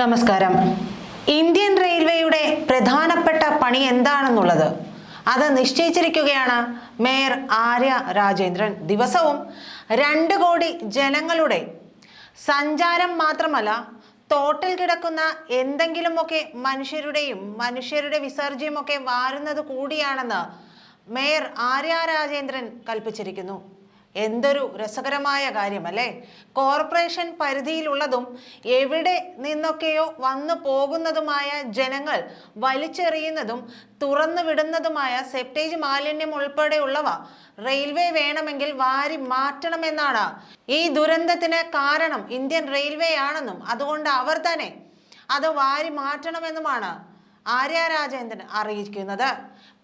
നമസ്കാരം. ഇന്ത്യൻ റെയിൽവേയുടെ പ്രധാനപ്പെട്ട പണി എന്താണെന്നുള്ളത്? അത് നിശ്ചയിച്ചിരിക്കുകയാണ് മേയർ ആര്യ രാജേന്ദ്രൻ. ദിവസവും രണ്ട് കോടി ജനങ്ങളുടെ സഞ്ചാരം മാത്രമല്ല തോട്ടിൽ കിടക്കുന്ന എന്തെങ്കിലുമൊക്കെ മനുഷ്യരുടെയും മനുഷ്യരുടെ വിസർജ്യമൊക്കെ വാരുന്നത് കൂടിയാണെന്ന് മേയർ ആര്യ രാജേന്ദ്രൻ കൽപ്പിച്ചിരിക്കുന്നു. എന്തൊരു രസകരമായ കാര്യമല്ലേ? കോർപ്പറേഷൻ പരിധിയിലുള്ളതും എവിടെ നിന്നൊക്കെയോ വന്നു പോകുന്നതുമായ ജനങ്ങൾ വലിച്ചെറിയുന്നതും തുറന്നു വിടുന്നതുമായ സെപ്റ്റേജ് മാലിന്യം ഉൾപ്പെടെയുള്ളവ റെയിൽവേ വേണമെങ്കിൽ വാരി മാറ്റണമെന്നാണ്. ഈ ദുരന്തത്തിന് കാരണം ഇന്ത്യൻ റെയിൽവേ ആണെന്നും അതുകൊണ്ട് അവർ തന്നെ അത് വാരി മാറ്റണമെന്നുമാണ്. ആര്യ രാജേന്ദ്രൻ അറിയിക്കുന്നത്.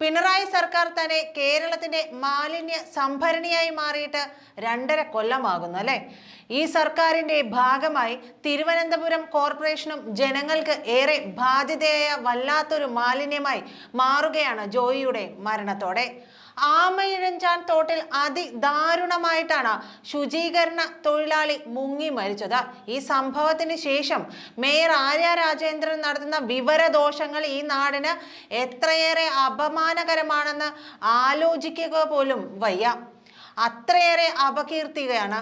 പിണറായി സർക്കാർ തന്നെ കേരളത്തിന്റെ മാലിന്യ സംഭരണിയായി മാറിയിട്ട് രണ്ടര കൊല്ലമാകുന്നു അല്ലെ? ഈ സർക്കാരിന്റെ ഭാഗമായി തിരുവനന്തപുരം കോർപ്പറേഷനും ജനങ്ങൾക്ക് ഏറെ ബാധ്യതയായ വല്ലാത്തൊരു മാലിന്യമായി മാറുകയാണ് ജോയിയുടെ മരണത്തോടെ. ആമയിഴഞ്ചാൻ തോട്ടിൽ അതിദാരുണമായിട്ടാണ് ശുചീകരണ തൊഴിലാളി മുങ്ങി മരിച്ചത്. ഈ സംഭവത്തിന് ശേഷം മേയർ ആര്യ രാജേന്ദ്രൻ നടത്തുന്ന വിവരദോഷങ്ങൾ ഈ നാടിന് എത്രയേറെ അപമാനകരമാണെന്ന് ആലോചിക്കുക പോലും വയ്യ. അത്രയേറെ അപകീർത്തികയാണ്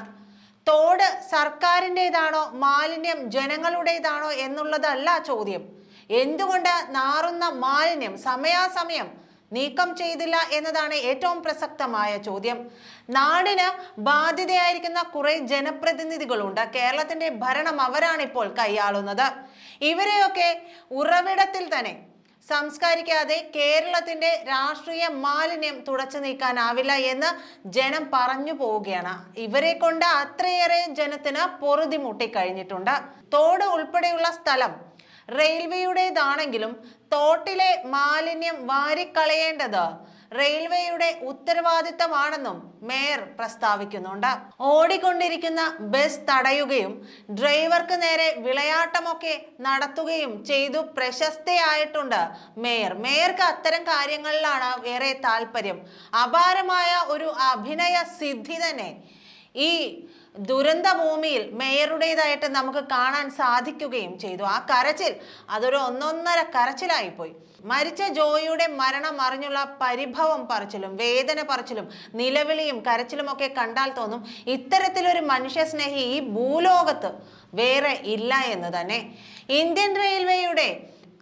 തോട് സർക്കാരിന്റെതാണോ മാലിന്യം ജനങ്ങളുടേതാണോ എന്നുള്ളതല്ല ചോദ്യം. എന്തുകൊണ്ട് നാറുന്ന മാലിന്യം സമയാസമയം നീക്കം ചെയ്തില്ല എന്നതാണ് ഏറ്റവും പ്രസക്തമായ ചോദ്യം. നാടിന് ബാധ്യതയായിരിക്കുന്ന കുറെ ജനപ്രതിനിധികളുണ്ട്. കേരളത്തിന്റെ ഭരണം അവരാണിപ്പോൾ കൈയാളുന്നത്. ഇവരെയൊക്കെ ഉറവിടത്തിൽ തന്നെ സംസ്കാരിക്കാതെ കേരളത്തിന്റെ രാഷ്ട്രീയ മാലിന്യം തുടച്ചു നീക്കാനാവില്ല എന്ന് ജനം പറഞ്ഞു പോവുകയാണ്. ഇവരെ കൊണ്ട് അത്രയേറെ ജനത്തിന് പൊറുതിമുട്ടി കഴിഞ്ഞിട്ടുണ്ട് തോട് ഉൾപ്പെടെയുള്ള സ്ഥലം റെയിൽവേയുടേതാണെങ്കിലും തോട്ടിലെ മാലിന്യം വാരിക്കളയേണ്ടത് റെയിൽവേയുടെ ഉത്തരവാദിത്തമാണെന്നും മേയർ പ്രസ്താവിക്കുന്നുണ്ട്. ഓടിക്കൊണ്ടിരിക്കുന്ന ബസ് തടയുകയും ഡ്രൈവർക്ക് നേരെ വിളയാട്ടമൊക്കെ നടത്തുകയും ചെയ്തു പ്രശസ്തയായിട്ടുണ്ട് മേയർ. മേയർക്ക് അത്തരം കാര്യങ്ങളിലാണ് ഏറെ താല്പര്യം അപാരമായ ഒരു അഭിനയ സിദ്ധി തന്നെ. ഈ ദുരന്ത ഭൂമിയിൽ മേയറുടേതായിട്ട് നമുക്ക് കാണാൻ സാധിക്കുകയും ചെയ്തു. ആ കരച്ചിൽ അതൊരു ഒന്നൊന്നര കരച്ചിലായിപ്പോയി. മരിച്ച ജോയിയുടെ മരണം അറിഞ്ഞുള്ള പരിഭവം പറച്ചിലും വേദന പറച്ചിലും നിലവിളിയും കരച്ചിലും ഒക്കെ കണ്ടാൽ തോന്നും ഇത്തരത്തിലൊരു മനുഷ്യ സ്നേഹി ഈ ഭൂലോകത്ത് വേറെ ഇല്ല എന്ന് തന്നെ. ഇന്ത്യൻ റെയിൽവേയുടെ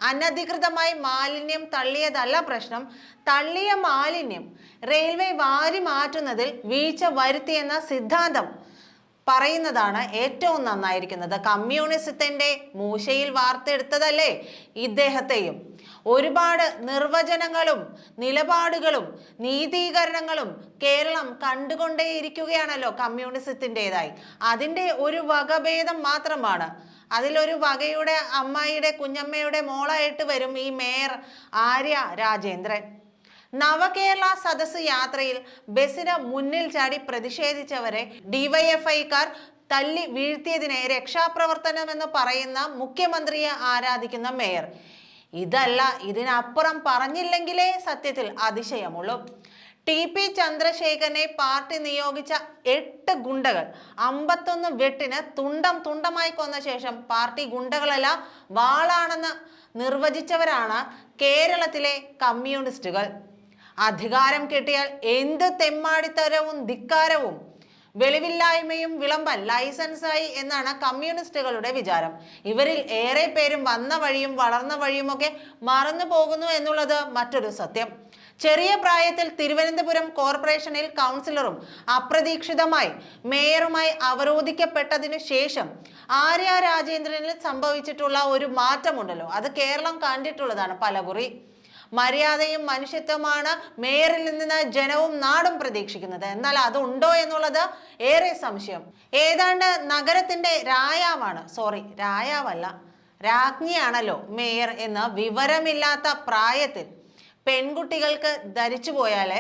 അനധികൃതമായി മാലിന്യം തള്ളിയതല്ല പ്രശ്നം. തള്ളിയ മാലിന്യം റെയിൽവേ വാരി മാറ്റുന്നതിൽ വീഴ്ച വരുത്തിയെന്ന സിദ്ധാന്തം പറയുന്നതാണ് ഏറ്റവും നന്നായിരിക്കുന്നത്. കമ്മ്യൂണിസത്തിന്റെ മൂശയിൽ വാർത്തെടുത്തതല്ലേ ഇദ്ദേഹത്തെയും. ഒരുപാട് നിർവചനങ്ങളും നിലപാടുകളും നീതീകരണങ്ങളും കേരളം കണ്ടുകൊണ്ടേയിരിക്കുകയാണല്ലോ കമ്മ്യൂണിസത്തിന്റെതായി. അതിന്റെ ഒരു വകഭേദം മാത്രമാണ്. അതിലൊരു വകയുടെ അമ്മായിയുടെ കുഞ്ഞമ്മയുടെ മോളായിട്ട് വരും ഈ മേയർ ആര്യ രാജേന്ദ്രൻ. നവകേരള സദസ് യാത്രയിൽ ബസിന് മുന്നിൽ ചാടി പ്രതിഷേധിച്ചവരെ ഡിവൈഎഫ്ഐക്കാർ തല്ലി വീഴ്ത്തിയതിനെ രക്ഷാപ്രവർത്തനം എന്ന് പറയുന്ന മുഖ്യമന്ത്രിയെ ആരാധിക്കുന്ന മേയർ. ഇതല്ല ഇതിനപ്പുറം പറഞ്ഞില്ലെങ്കിലേ സത്യത്തിൽ അതിശയമുള്ളൂ. ടി പി ചന്ദ്രശേഖരനെ പാർട്ടി നിയോഗിച്ച എട്ട് ഗുണ്ടകൾ അമ്പത്തൊന്ന് വെട്ടിന് തുണ്ടം തുണ്ടമായി കൊന്ന ശേഷം പാർട്ടി ഗുണ്ടകളല്ല വാളാണെന്ന് നിർവചിച്ചവരാണ് കേരളത്തിലെ കമ്മ്യൂണിസ്റ്റുകൾ. അധികാരം കിട്ടിയാൽ എന്ത് തെമ്മാടിത്തരവും ധിക്കാരവും വെളിവില്ലായ്മയും വിളമ്പൽ ലൈസൻസായി എന്നാണ് കമ്മ്യൂണിസ്റ്റുകളുടെ വിചാരം. ഇവരിൽ ഏറെ പേരും വന്ന വഴിയും വളർന്ന വഴിയുമൊക്കെ മറന്നു പോകുന്നു എന്നുള്ളത് മറ്റൊരു സത്യം. ചെറിയ പ്രായത്തിൽ തിരുവനന്തപുരം കോർപ്പറേഷനിൽ കൗൺസിലറും അപ്രതീക്ഷിതമായി മേയറുമായി അവരോധിക്കപ്പെട്ടതിനു ശേഷം ആര്യ രാജേന്ദ്രനിൽ സംഭവിച്ചിട്ടുള്ള ഒരു മാറ്റമുണ്ടല്ലോ. അത് കേരളം കണ്ടിട്ടുള്ളതാണ് പലകുറി. മര്യാദയും മനുഷ്യത്വമാണ് മേയറിൽ നിന്ന് ജനവും നാടും പ്രതീക്ഷിക്കുന്നത്. എന്നാൽ അതുണ്ടോ എന്നുള്ളത് ഏറെ സംശയം. ഏതാണ്ട് നഗരത്തിന്റെ രായാവാണ്. സോറി രായാവല്ല രാജ്ഞിയാണല്ലോ മേയർ എന്ന് വിവരമില്ലാത്ത പ്രായത്തിൽ പെൺകുട്ടികൾക്ക് ധരിച്ചു പോയാൽ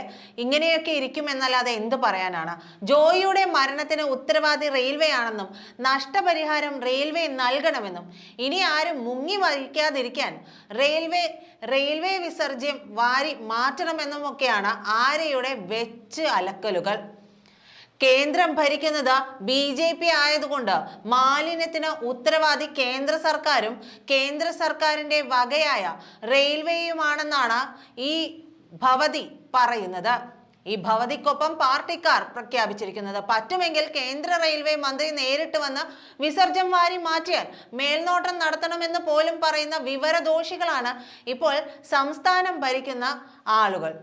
ഇങ്ങനെയൊക്കെ ഇരിക്കും എന്നല്ലാതെ എന്ത് പറയാനാണ്? ജോയിയുടെ മരണത്തിന് ഉത്തരവാദി റെയിൽവേ ആണെന്നും നഷ്ടപരിഹാരം റെയിൽവേ നൽകണമെന്നും ഇനി ആരും മുങ്ങി വഹിക്കാതിരിക്കാൻ റെയിൽവേ റെയിൽവേ വിസർജ്യം വാരി മാറ്റണമെന്നുമൊക്കെയാണ് ആര്യയുടെ വെച്ച് അലക്കലുകൾ. കേന്ദ്രം ഭരിക്കുന്നത് ബി ജെ പി ആയതുകൊണ്ട് മാലിന്യത്തിന് ഉത്തരവാദി കേന്ദ്ര സർക്കാരും കേന്ദ്ര സർക്കാരിന്റെ വകയായ റെയിൽവേയുമാണെന്നാണ് ഈ ഭവതി പറയുന്നത്. ഈ ഭവതിക്കൊപ്പം പാർട്ടിക്കാർ പ്രഖ്യാപിച്ചിരിക്കുന്നത്. പറ്റുമെങ്കിൽ കേന്ദ്ര റെയിൽവേ മന്ത്രി നേരിട്ട് വന്ന് വിസർജ്യം വാരി മാറ്റിയാൽ മേൽനോട്ടം നടത്തണമെന്ന് പോലും പറയുന്ന വിവരദോഷികളാണ് ഇപ്പോൾ സംസ്ഥാനം ഭരിക്കുന്ന ആളുകൾ.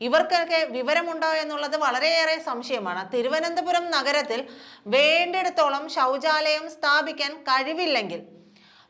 ഇവർക്കൊക്കെ വിവരമുണ്ടോ എന്നുള്ളത് വളരെയേറെ സംശയമാണ്. തിരുവനന്തപുരം നഗരത്തിൽ വേണ്ടിടത്തോളം ശൗചാലയം സ്ഥാപിക്കാൻ കഴിവില്ലെങ്കിൽ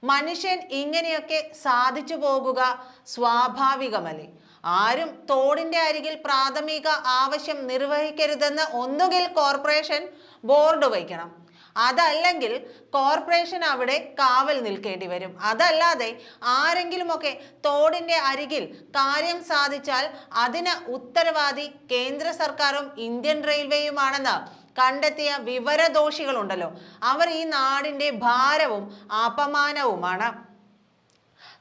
മനുഷ്യൻ ഇങ്ങനെയൊക്കെ സാധിച്ചു പോകുക സ്വാഭാവികമല്ലേ? ആരും തോടിന്റെ അരികിൽ പ്രാഥമിക ആവശ്യം നിർവഹിക്കരുതെന്ന് ഒന്നുകിൽ കോർപ്പറേഷൻ ബോർഡ് വയ്ക്കണം. അതല്ലെങ്കിൽ കോർപ്പറേഷൻ അവിടെ കാവൽ നിൽക്കേണ്ടി വരും. അതല്ലാതെ ആരെങ്കിലുമൊക്കെ തോടിന്റെ അരികിൽ കാര്യം സാധിച്ചാൽ അതിന് ഉത്തരവാദി കേന്ദ്ര സർക്കാരും ഇന്ത്യൻ റെയിൽവേയുമാണെന്ന് കണ്ടെത്തിയ വിവരദോഷികളുണ്ടല്ലോ. അവർ ഈ നാടിന്റെ ഭാരവും അപമാനവുമാണ്.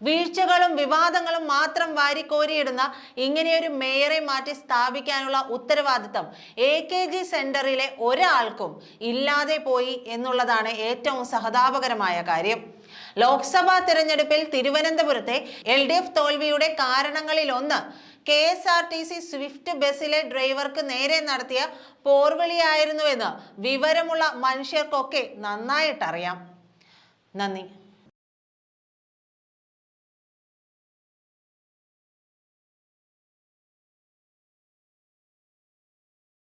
വീഴ്ചകളും വിവാദങ്ങളും മാത്രം വാരിക്കോരിയിടുന്ന ഇങ്ങനെയൊരു മേയറെ മാറ്റി സ്ഥാപിക്കാനുള്ള ഉത്തരവാദിത്തം എ കെ ജി സെന്ററിലെ ഒരാൾക്കും ഇല്ലാതെ പോയി എന്നുള്ളതാണ് ഏറ്റവും സഹതാപകരമായ കാര്യം. ലോക്സഭാ തിരഞ്ഞെടുപ്പിൽ തിരുവനന്തപുരത്തെ എൽ ഡി എഫ് തോൽവിയുടെ കാരണങ്ങളിലൊന്ന് K S R T C Swift ബസ്സിലെ ഡ്രൈവർക്ക് നേരെ നടത്തിയ പോർവിളിയായിരുന്നുവെന്ന് വിവരമുള്ള മനുഷ്യർക്കൊക്കെ നന്നായിട്ടറിയാം. നന്ദി.